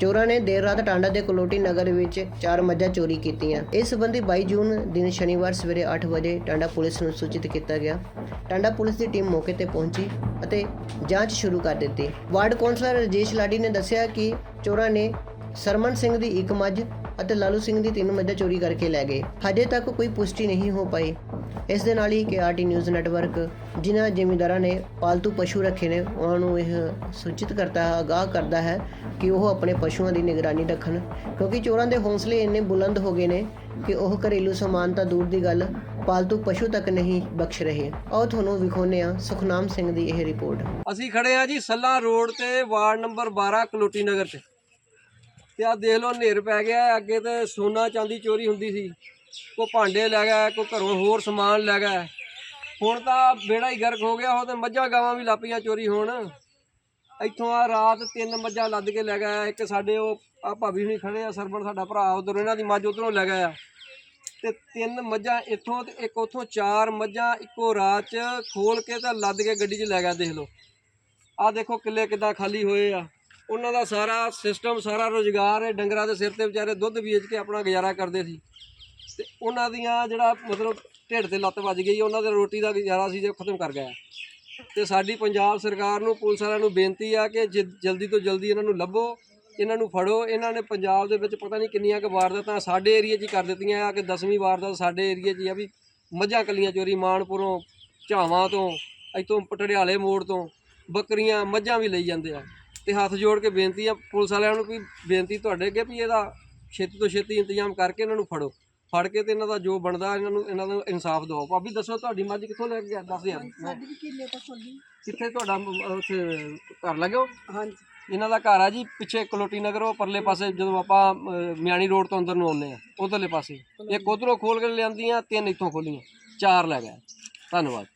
ਚੋਰਾਂ ਨੇ ਦੇਰ ਰਾਤ ਟਾਂਡਾ ਦੇ ਕਲੋਟੀ ਨਗਰ ਵਿੱਚ ਚਾਰ ਮੱਝਾਂ ਚੋਰੀ ਕੀਤੀਆਂ। ਇਸ ਸੰਬੰਧੀ 22 ਜੂਨ ਦਿਨ ਸ਼ਨੀਵਾਰ ਸਵੇਰੇ 8 ਵਜੇ ਟਾਂਡਾ ਪੁਲਿਸ ਨੂੰ ਸੂਚਿਤ ਕੀਤਾ ਗਿਆ। ਟਾਂਡਾ ਪੁਲਿਸ ਦੀ ਟੀਮ ਮੌਕੇ ਤੇ ਪਹੁੰਚੀ ਅਤੇ ਜਾਂਚ ਸ਼ੁਰੂ ਕਰ ਦਿੱਤੀ। ਵਾਰਡ ਕੌਂਸਲਰ ਰਜੇਸ਼ ਲਾਡੀ ਨੇ ਦੱਸਿਆ ਕਿ ਚੋਰਾਂ ਨੇ ਸਰਮਨ ਸਿੰਘ ਦੀ ਇੱਕ ਮੱਝ ਅਤੇ ਲਾਲੂ ਸਿੰਘ ਦੀ ਤਿੰਨ ਮੱਝਾਂ ਚੋਰੀ ਕਰਕੇ ਲੈ ਗਏ। ਹਜੇ ਤੱਕ ਕੋਈ ਪੁਸ਼ਟੀ ਨਹੀਂ ਹੋ ਪਾਈ। ਇਸ ਦੇ ਨਾਲ ਹੀ ਕਿ ਨਿਊਜ਼ ਨੈਟਵਰਕ, ਜਿਨ੍ਹਾਂ ਜ਼ਿਮੀਂਦਾਰਾਂ ਨੇ ਪਾਲਤੂ ਪਸ਼ੂ ਰੱਖੇ ਨੇ, ਉਹਨਾਂ ਨੂੰ ਇਹ ਸੂਚਿਤ ਕਰਤਾ ਹੈ ਆਗਾਹ ਕਰਦਾ ਹੈ ਕਿ ਉਹ ਆਪਣੇ ਪਸ਼ੂਆਂ ਦੀ ਨਿਗਰਾਨੀ ਰੱਖਣ। ਕਿਉਂਕਿ ਚੋਰਾਂ ਦੇ ਹੌਸਲੇ ਇੰਨੇ ਬੁਲੰਦ ਹੋ ਗਏ ਨੇ ਕਿ ਉਹ ਘਰੇਲੂ ਸਮਾਨ ਤਾਂ ਦੂਰ ਦੀ ਗੱਲ, ਪਾਲਤੂ ਪਸ਼ੂ ਤੱਕ ਨਹੀਂ ਬਖਸ਼ ਰਹੇ। ਆਓ ਤੁਹਾਨੂੰ ਵਿਖਾਉਂਦੇ ਹਾਂ ਸੁਖਨਾਮ ਸਿੰਘ ਦੀ ਇਹ ਰਿਪੋਰਟ। ਅਸੀਂ ਖੜੇ ਆ ਜੀ ਸੱਲਾ ਰੋਡ ਤੇ, ਵਾਰਡ ਨੰਬਰ 12 ਕਲੋਟੀ ਨਗਰ ਤੇ। ਤੇ ਆ ਦੇਖ ਲਓ, ਹਨੇਰ ਪੈ ਗਿਆ, ਅੱਗੇ ਤੇ ਸੋਨਾ ਚਾਂਦੀ ਚੋਰੀ ਹੁੰਦੀ ਸੀ। ਕੋ ਭਾਂਡੇ ਲੈ ਗਿਆ ਕੋ ਘਰੋਂ ਹੋਰ ਸਮਾਨ ਲੈ ਗਿਆ। ਹੁਣ ਤਾਂ ਬੇੜਾ ਹੀ ਗਰਕ ਹੋ ਗਿਆ, ਉਹ ਤੇ ਮੱਝਾਂ ਗਾਵਾਂ ਵੀ ਲਾਪੀਆਂ ਚੋਰੀ ਹੋਣ। ਇੱਥੋਂ ਆ ਰਾਤ ਤਿੰਨ ਮੱਝਾਂ ਲੱਦ ਕੇ ਲੈ ਗਿਆ, ਇੱਕ ਸਾਡੇ ਉਹ ਆ ਭਾਬੀ ਹੁਣੀ ਖੜੇ ਆ ਸਰਵਣ ਸਾਡਾ ਭਰਾ, ਉਧਰੋਂ ਇਹਨਾਂ ਦੀ ਮੱਝ ਉਧਰੋਂ ਲੈ ਗਿਆ। ਤੇ ਤਿੰਨ ਮੱਝਾਂ ਇੱਥੋਂ ਤੇ ਇੱਕ ਉੱਥੋਂ ਚਾਰ ਮੱਝਾਂ ਇੱਕੋ ਰਾਤ 'ਚ ਖੋਲ ਕੇ ਤਾਂ ਲੱਦ ਕੇ ਗੱਡੀ 'ਚ ਲੈ ਗਿਆ, ਦੇਖ ਲਓ। ਆ ਦੇਖੋ ਕਿੱਲੇ ਕਿੱਦਾਂ ਖਾਲੀ ਹੋਏ ਆ। ਉਹਨਾਂ ਦਾ ਸਾਰਾ ਸਿਸਟਮ ਸਾਰਾ ਰੋਜ਼ਗਾਰ ਹੈ ਡੰਗਰਾਂ ਦੇ ਸਿਰ ਤੇ ਵਿਚਾਰੇ ਦੁੱਧ ਵੇਚ ਕੇ ਆਪਣਾ ਗੁਜ਼ਾਰਾ ਕਰਦੇ ਸੀ। ਤੇ ਉਹਨਾਂ ਦੀਆਂ ਜਿਹੜਾ ਮਤਲਬ ਢਿੱਡ ਤੇ ਲੱਤ ਵੱਜ ਗਈ, ਉਹਨਾਂ ਦੇ ਰੋਟੀ ਦਾ ਗੁਜ਼ਾਰਾ ਸੀ ਜੇ ਖਤਮ ਕਰ ਗਿਆ। ਤੇ ਸਾਡੀ ਪੰਜਾਬ ਸਰਕਾਰ ਨੂੰ, ਪੁਲਿਸ ਵਾਲਿਆਂ ਨੂੰ ਬੇਨਤੀ ਆ ਕਿ ਜਲਦੀ ਤੋਂ ਜਲਦੀ ਇਹਨਾਂ ਨੂੰ ਲੱਭੋ, ਇਹਨਾਂ ਨੂੰ ਫੜੋ। ਇਹਨਾਂ ਨੇ ਪੰਜਾਬ ਦੇ ਵਿੱਚ ਪਤਾ ਨਹੀਂ ਕਿੰਨੀਆਂ ਕੁ ਵਾਰਦਾਤਾਂ ਸਾਡੇ ਏਰੀਆ 'ਚ ਹੀ ਕਰ ਦਿੱਤੀਆਂ ਆ ਕਿ 10ਵੀਂ ਵਾਰਦਾਤ ਸਾਡੇ ਏਰੀਆ 'ਚ ਹੀ ਆ ਵੀ ਮੱਝਾਂ ਕਲੀਆਂ ਚੋਰੀ ਮਾਨਪੁਰੋਂ, ਝਾਵਾਂ ਤੋਂ, ਇੱਥੋਂ ਪਟੜਿਆਲੇ ਮੋੜ ਤੋਂ, ਬੱਕਰੀਆਂ ਮੱਝਾਂ ਵੀ ਲਈ ਜਾਂਦੇ ਆ। ਤੇ ਹੱਥ ਜੋੜ ਕੇ ਬੇਨਤੀ ਆ ਪੁਲਿਸ ਵਾਲਿਆਂ ਨੂੰ ਵੀ ਬੇਨਤੀ ਤੁਹਾਡੇ ਅੱਗੇ ਵੀ ਇਹਦਾ ਛੇਤੀ ਤੋਂ ਛੇਤੀ ਇੰਤਜ਼ਾਮ ਕਰਕੇ ਇਹਨਾਂ ਨੂੰ ਫੜੋ। ਫੜ ਕੇ ਤੇ ਇਹਨਾਂ ਦਾ ਜੋ ਬਣਦਾ ਇਹਨਾਂ ਨੂੰ ਇਹਨਾਂ ਨੂੰ ਇਨਸਾਫ ਦਿਵਾਓ। ਭਾਬੀ ਦੱਸੋ ਤੁਹਾਡੀ ਮੱਝ ਕਿੱਥੋਂ ਲੈ ਕੇ ਗਿਆ? ਦੱਸ ਯਾਰ ਸਾਡੀ ਵੀ ਕਿੱਲੇ ਤੋਂ ਖੋਲੀ। ਕਿੱਥੇ ਤੁਹਾਡਾ ਉੱਥੇ ਘਰ ਲੱਗਿਓ ਹਾਂਜੀ। ਇਹਨਾਂ ਦਾ ਘਰ ਆ ਜੀ ਪਿੱਛੇ ਕਲੋਟੀ ਨਗਰ ਉਹ ਪਰਲੇ ਪਾਸੇ ਜਦੋਂ ਆਪਾਂ ਮਿਆਣੀ ਰੋਡ ਤੋਂ ਅੰਦਰ ਨੂੰ ਆਉਂਦੇ ਆ ਉਧਰਲੇ ਪਾਸੇ। ਇੱਕ ਉਧਰੋਂ ਖੋਲ ਕੇ ਲਿਆਂਦੀਆਂ ਤਿੰਨ ਇੱਥੋਂ ਖੋਲੀਆਂ। ਚਾਰ ਲੈ ਗਏ। ਧੰਨਵਾਦ।